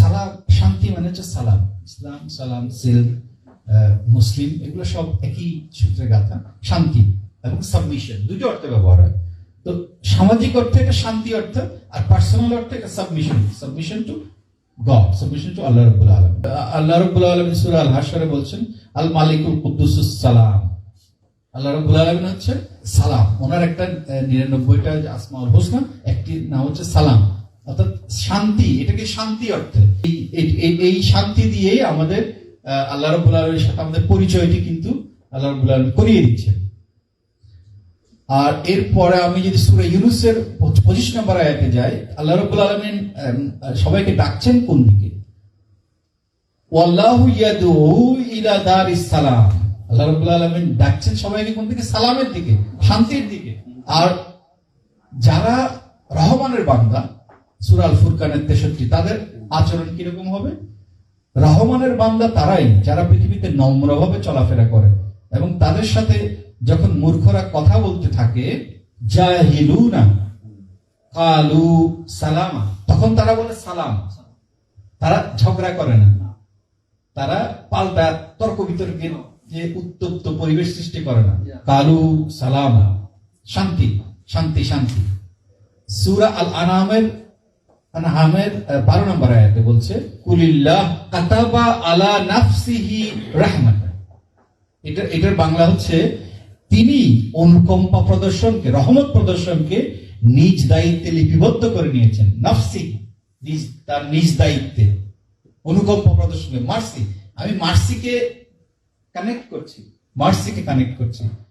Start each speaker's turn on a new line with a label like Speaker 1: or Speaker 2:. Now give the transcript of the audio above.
Speaker 1: সালাম, শান্তি মানে হচ্ছে সালাম। ইসলাম, সালাম, সিল মুসলিম, এগুলো সব একই সূত্রে গাথা। শান্তি এবং সাবমিশন দুটো অর্থে ব্যবহার হয়। তো সামাজিক অর্থে এটা শান্তি অর্থ, আর পার্সোনাল অর্থে এটা submission submission to God submission to Allah রব্বুল আলম আল্লাহ রব্বুল আলম সুরা আল হাসরে বলছেন আল মালিকুল কুদ্দুসুস সালাম। আল্লাহ রব্বুল আলমিন হচ্ছে সালাম। ওনার একটা নিরানব্বইটা আসমাউল হোসনা একটি নাম হচ্ছে সালাম। শান্তি, এটাকে শান্তি অর্থে। এই- শান্তি দিয়ে আমাদের আল্লাহ রব্বুল আলমের সাথে আমাদের পরিচয়টি কিন্তু আল্লাহ রব্বুল আলম করিয়ে দিচ্ছেন। আর এরপরে আমি যদি সুরে ইউনুসের পঁচিশ নম্বর আয়াতে যাই, আল্লাহ রব্বুল আলমিন সবাইকে ডাকছেন কোন দিকে? ওয়াল্লাহু ইয়াদউ ইলা দারিস সালাম। আল্লাহ রাব্বুল আলামিন ডাকছেন সবাইকে কোন দিকে? সালামের দিকে, শান্তির দিকে। আর যারা রহমানের বান্দা সূরা আল ফুরকানের 63 তাদের আচরণ কীরকম হবে? রহমানের বান্দা তারাই, যারা পৃথিবীতে নম্রভাবে চলাফেরা করে। এবং তাদের সাথে যখন মূর্খরা কথা বলতে থাকে সালামা, তখন তারা বলে সালাম। তারা ঝগড়া করে না। তারা পাল্টা তর্ক বিতর্কের যে উত্তপ্ত পরিবেশ সৃষ্টি করে না। কালু সালাম, শান্তি শান্তি শান্তি। সুরা আল আনামের আনহামের বারো নম্বর আয়াতে বলছে, কুলিল্লাহ কাতাবা আলা নাফসিহি রাহমাত। এটা, এটার বাংলা হচ্ছে, তিনি অনুকম্পা প্রদর্শনকে, রহমত প্রদর্শনকে নিজ দায়িত্বে লিপিবদ্ধ করে নিয়েছেন। নাফসি, নিজ, তার নিজ দায়িত্বে। অনুকম্পা প্রদর্শনে মার্সি, আমি মার্সিকে কানেক্ট করছি, মার্সিকে কানেক্ট করছি।